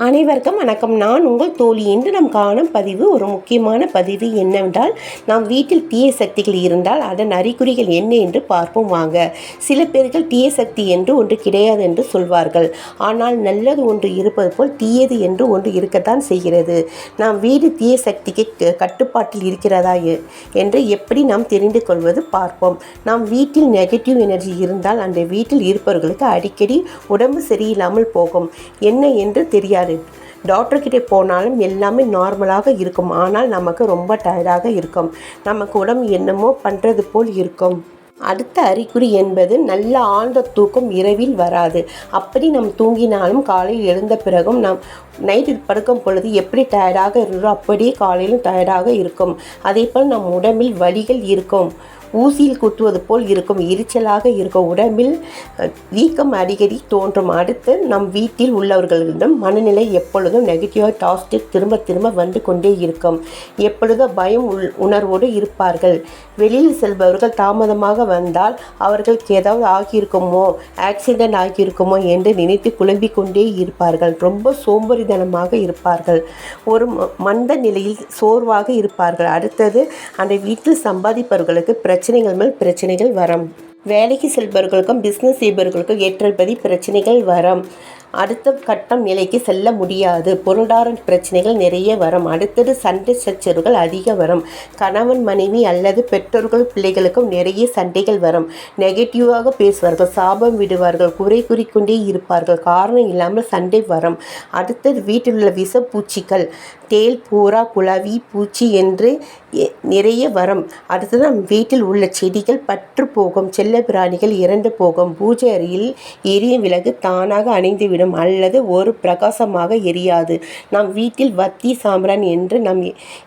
அனைவருக்கும் வணக்கம். நான் உங்கள் தோழி. என்று நாம் காணும் பதிவு ஒரு முக்கியமான பதிவு என்னவென்றால் நாம் வீட்டில் தீய சக்திகள் இருந்தால் அதன் அறிகுறிகள் என்ன என்று பார்ப்போம் வாங்க. சில பேர்கள் தீய சக்தி என்று ஒன்று கிடையாது என்று சொல்வார்கள். ஆனால் நல்லது ஒன்று இருப்பது போல் தீயது என்று ஒன்று இருக்கத்தான் செய்கிறது. நாம் வீடு தீய சக்திக்கு க- கட்டுப்பாட்டில் இருக்கிறதா என்று எப்படி நாம் தெரிந்து கொள்வது பார்ப்போம். நாம் வீட்டில் நெகட்டிவ் எனர்ஜி இருந்தால் அந்த வீட்டில் இருப்பவர்களுக்கு அடிக்கடி உடம்பு சரியில்லாமல் போகும். என்ன என்று தெரியாது. டாக்டர் கிட்ட போனாலும் எல்லாமே நார்மலாக இருக்கும். ஆனால் நமக்கு ரொம்ப டயர்டாக இருக்கும். நமக்கு உடம்பு என்னமோ பண்ணுறது போல் இருக்கும். அடுத்த அறிகுறி என்பது நல்ல ஆழ்ந்த தூக்கம் இரவில் வராது. அப்படி நம் தூங்கினாலும் காலையில் எழுந்த பிறகும் நாம் நைட்டு படுக்கும் பொழுது எப்படி டயர்டாக இருந்தோ அப்படியே காலையிலும் டயர்டாக இருக்கும். அதே போல் நம் உடம்பில் வலிகள் இருக்கும். ஊசியில் குத்துவது போல் இருக்கும் எரிச்சலாக இருக்கும். உடம்பில் வீக்கம் அடிக்கடி தோன்றும். அடுத்து நம் வீட்டில் உள்ளவர்களிடம் மனநிலை எப்பொழுதும் நெகட்டிவாக டாஸ்டிக் திரும்ப திரும்ப வந்து கொண்டே இருக்கும். எப்பொழுதும் பயம் உள் உணர்வோடு இருப்பார்கள். வெளியில் செல்பவர்கள் தாமதமாக வந்தால் அவர்களுக்கு ஏதாவது ஆகியிருக்குமோ ஆக்சிடென்ட் ஆகியிருக்குமோ என்று நினைத்து குழம்பிக் கொண்டே இருப்பார்கள். ரொம்ப சோம்பேறித்தனமாக இருப்பார்கள். ஒரு ம- மந்த நிலையில் சோர்வாக இருப்பார்கள். அடுத்தது அந்த வீட்டில் சம்பாதிப்பவர்களுக்கு பிரச்சனைகள் மேல் பிரச்சனைகள் வரும். வேலைக்கு செல்பவர்களுக்கும் பிஸ்னஸ் செய்பவர்களுக்கும் ஏற்றபடி பிரச்சனைகள் வரும். அடுத்த கட்டம் நிலைக்கு செல்ல முடியாது. பொருளாதார பிரச்சனைகள் நிறைய வரும். அடுத்தது சண்டை சச்சரவுகள் அதிக வரும். கணவன் மனைவி அல்லது பெற்றோர்கள் பிள்ளைகளுக்கும் நிறைய சண்டைகள் வரும். நெகட்டிவாக பேசுவார்கள் சாபம் விடுவார்கள் குறை குறிக்கொண்டே இருப்பார்கள். காரணம் இல்லாமல் சண்டை வரும். அடுத்தது வீட்டில் உள்ள விஷப்பூச்சிகள் தேல் பூரா குழவி பூச்சி என்று எ- நிறைய வரும். அடுத்தது நம் வீட்டில் உள்ள செடிகள் பற்று போகும் செல்ல பிராணிகள் இறந்து போகும் பூஜை அறையில் எரியும் விலகு தானாக போய்விடும் அல்லது ஒரு பிரகாசமாக எரியாது. நம் வீட்டில் வத்தி சாம்பிரான் என்று நம்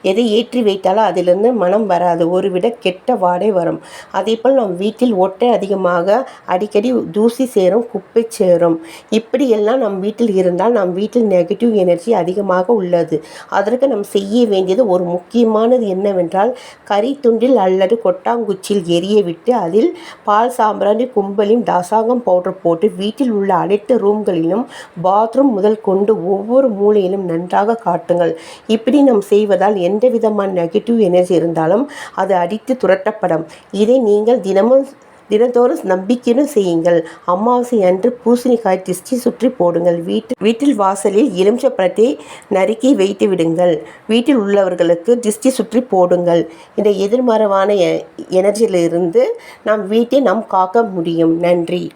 எதை ஏற்றி வைத்தாலும் அதிலிருந்து மனம் வராது. ஒரு விட கெட்ட வாடை வரும். அதேபோல் நம் வீட்டில் ஒட்டை அதிகமாக அடிக்கடி தூசி சேரும் குப்பை சேரும். இப்படியெல்லாம் நம் வீட்டில் இருந்தால் நம் வீட்டில் நெகட்டிவ் எனர்ஜி அதிகமாக உள்ளது. அதற்கு நாம் செய்ய வேண்டியது ஒரு முக்கியமானது என்னவென்றால் கறி துண்டில் அல்லது கொட்டாங்குச்சியில் எரிய விட்டு அதில் பால் சாம்பிராணி கும்பலையும் தாசாங்கம் பவுடர் போட்டு வீட்டில் உள்ள அனைத்து ரூம்களிலும் பாத்ரூம் முதல் கொண்டு ஒவ்வொரு மூலையிலும் நன்றாக காட்டுங்கள். இப்படி நாம் செய்வதால் எந்த விதமான நெகட்டிவ் எனர்ஜி இருந்தாலும் அது அடித்து துரட்டப்படும் இதை நீங்கள் தினமும் தினந்தோறும் நம்பிக்கையுடன் செய்யுங்கள். அமாவாசை அன்று பூசணிக்காய் திஷ்டி சுற்றி போடுங்கள். வீட்டு வீட்டில் வாசலில் எலுமிச்சப்பழத்தை நறுக்கி வைத்து விடுங்கள். வீட்டில் உள்ளவர்களுக்கு திஷ்டி சுற்றி போடுங்கள். இந்த எதிர்மறவான எ- எனர்ஜியிலிருந்து நம் வீட்டை நாம் காக்க முடியும். நன்றி.